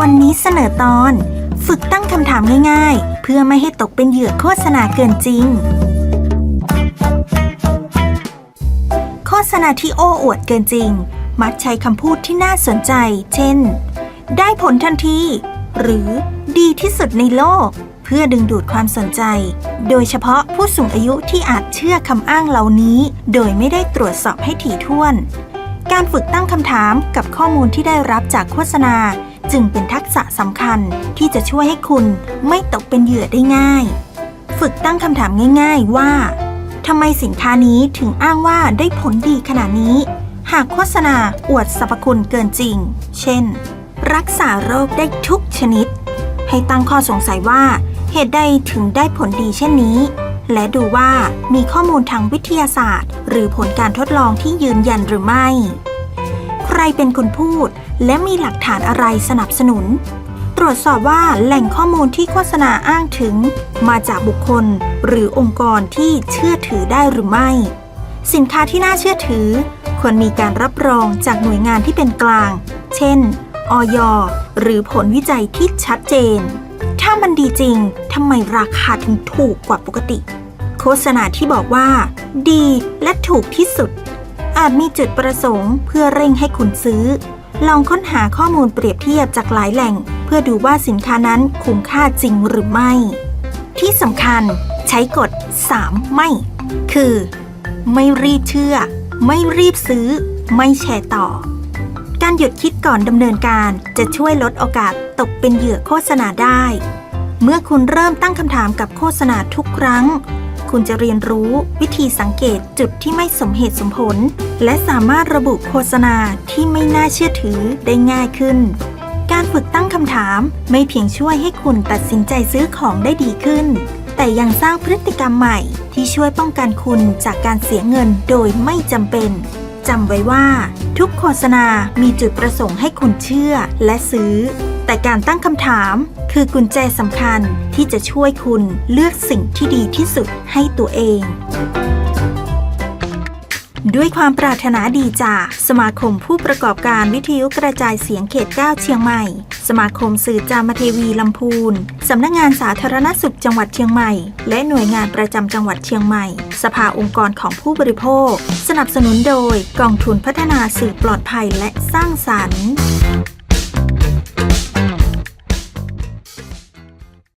วันนี้เสนอตอน ฝึกตั้งคำถามง่ายๆ เพื่อไม่ให้ตกเป็นเหยื่อโฆษณาเกินจริง โฆษณาที่โอ้อวดเกินจริง มักใช้คำพูดที่น่าสนใจ เช่น ได้ผลทันที หรือดีที่สุดในโลก เพื่อดึงดูดความสนใจ โดยเฉพาะผู้สูงอายุที่อาจเชื่อคำอ้างเหล่านี้ โดยไม่ได้ตรวจสอบให้ถี่ถ้วน การฝึกตั้งคำถามกับข้อมูลที่ได้รับจากโฆษณา จึงเป็นทักษะสำคัญที่จะช่วยให้คุณไม่ตกเป็นเหยื่อได้ง่าย ฝึกตั้งคำถามง่าย ๆ ว่าทำไมสินค้านี้ถึงอ้างว่าได้ผลดีขนาดนี้ หากโฆษณาอวดสรรพคุณเกินจริง เช่น รักษาโรคได้ทุกชนิด ให้ตั้งข้อสงสัยว่าเหตุใดถึงได้ผลดีเช่นนี้ และดูว่ามีข้อมูลทางวิทยาศาสตร์ หรือผลการทดลองที่ยืนยันหรือไม่ รเป็นคนพูด และมีหลักฐานอะไรสนับสนุน ตรวจสอบว่าแหล่งข้อมูลที่โฆษณาอ้างถึง มาจากบุคคล หรือองค์กรที่เชื่อถือได้หรือไม่ สินค้าที่น่าเชื่อถือ ควรมีการรับรองจากหน่วยงานที่เป็นกลาง เช่น อยหรือผลวิจัยที่ชัดเจน ถ้ามันดีจริงทำไมราคาถึงถูกกว่าปกติ โฆษณาที่บอกว่า ดีและถูกที่สุด อาจมีจุดประสงค์เพื่อเร่งให้คุณซื้อ ลองค้นหาข้อมูลเปรียบเทียบจากหลายแหล่ง เพื่อดูว่าสินค้านั้นคุ้มค่าจริงหรือไม่ ที่สำคัญใช้กฎ 3 ไม่ คือ ไม่รีบเชื่อ ไม่รีบซื้อ ไม่แชร์ต่อ การหยุดคิดก่อนดำเนินการจะช่วยลดโอกาสตกเป็นเหยื่อโฆษณาได้ เมื่อคุณเริ่มตั้งคำถามกับโฆษณาทุกครั้ง คุณจะเรียนรู้วิธีสังเกตจุดที่ไม่สมเหตุสมผล และสามารถระบุโฆษณาที่ไม่น่าเชื่อถือได้ง่ายขึ้น การฝึกตั้งคำถามไม่เพียงช่วยให้คุณตัดสินใจซื้อของได้ดีขึ้น แต่ยังสร้างพฤติกรรมใหม่ที่ช่วยป้องกันคุณจากการเสียเงินโดยไม่จำเป็นจำไว้ว่า ทุกโฆษณามีจุดประสงค์ให้คุณเชื่อและซื้อ แต่การตั้งคำถามคือกุญแจสำคัญที่จะช่วยคุณเลือกสิ่งที่ดีที่สุดให้ตัวเอง ด้วยความปรารถนาดีจากสมาคมผู้ประกอบการวิทยุกระจายเสียงเขต 9 เชียงใหม่ สมาคมสื่อจามเทวีลำพูน สำนักงงานสาธารณสุขจังหวัดเชียงใหม่ และหน่วยงานประจำจังหวัดเชียงใหม่ สภาองค์กรของผู้บริโภค สนับสนุนโดยกองทุนพัฒนาสื่อปลอดภัยและสร้างสรรค์